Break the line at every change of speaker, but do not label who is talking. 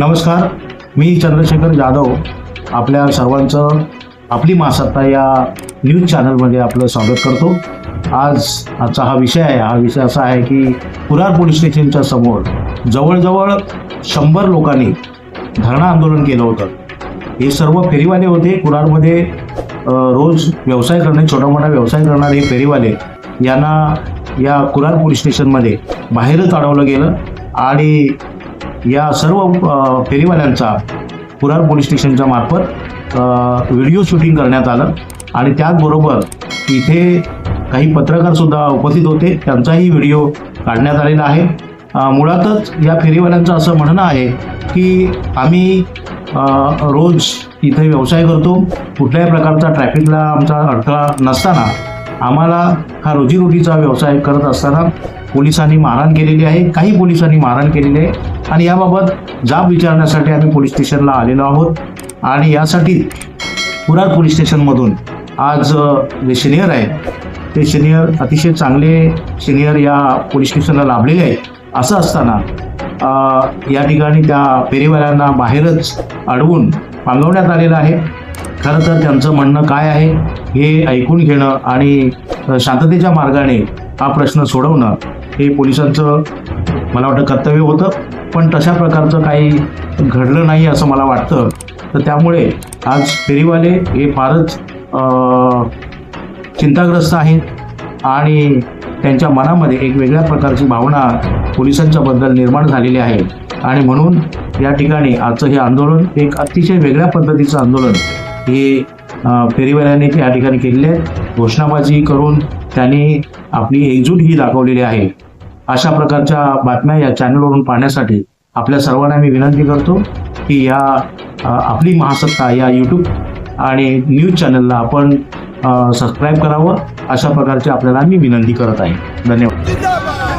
नमस्कार मी चंद्रशेखर जाधव. आपल्या सर्वांचं आपली महासत्ता या न्यूज चॅनलमध्ये आपलं स्वागत करतो. आज आजचा हा विषय आहे. हा विषय असा आहे की कुरार पोलीस स्टेशनच्या समोर जवळजवळ शंभर लोकांनी धरणं आंदोलन केलं होतं. हे सर्व फेरीवाले होते. कुरारमध्ये रोज व्यवसाय करणे छोटा मोठा व्यवसाय करणारे हे फेरीवाले यांना या कुरार पोलीस स्टेशनमध्ये बाहेरच अडवलं गेलं आणि या सर्व फेरीवाल्यांचा कुरार पोलीस स्टेशनच्या मार्फत व्हिडिओ शूटिंग करण्यात आलं. आणि त्याचबरोबर इथे काही पत्रकारसुद्धा उपस्थित होते. त्यांचाही व्हिडिओ काढण्यात आलेला आहे. मुळातच या फेरीवाल्यांचं असं म्हणणं आहे की आम्ही रोज इथे व्यवसाय करतो. कुठल्याही प्रकारचा ट्रॅफिकला आमचा अडथळा नसताना आम्हाला हा रोजीरोटीचा व्यवसाय करत असताना पोलिसांनी मारहाण केलेली आहे काही पोलिसांनी मारहाण केलेली आहे. आणि याबाबत जाब विचारण्यासाठी आम्ही पोलीस स्टेशनला आलेलो आहोत. आणि यासाठी कुरार पोलीस स्टेशनमधून आज जे सिनियर आहे ते सिनियर अतिशय चांगले सिनियर या पोलीस स्टेशनला लाभलेले आहेत. असं असताना या ठिकाणी त्या फेरीवाल्यांना बाहेरच अडवून पांगवण्यात आलेलं आहे. खरं तर त्यांचं म्हणणं काय आहे हे ऐकून घेणं आणि शांततेच्या मार्गाने हा प्रश्न सोडवणं हे पोलिसांचं मला वाटतं कर्तव्य होतं पण तशा प्रकारचं काही घडलं नाही असं मला वाटतं. तर त्यामुळे आज फेरीवाले हे फारच चिंताग्रस्त आहेत आणि त्यांच्या मनामध्ये एक वेगळ्या प्रकारची भावना पोलिसांच्या बद्दल निर्माण झालेली आहे. आणि म्हणून या ठिकाणी आजचं हे आंदोलन एक अतिशय वेगळ्या पद्धतीचं आंदोलन हे फेरीवाल्यांनी या ठिकाणी केलेले आहे. घोषणाबाजी करून त्यांनी आपली एकजूट ही दाखवलेली आहे. अशा प्रकारच्या बातम्या या चॅनलवरून पाहण्यासाठी आपल्या सर्वांना मी विनंती करतो की या आपली महासत्ता या यूट्यूब आणि न्यूज चॅनलला आपण सबस्क्राईब करावं अशा प्रकारची आपल्याला मी विनंती करत आहे. धन्यवाद.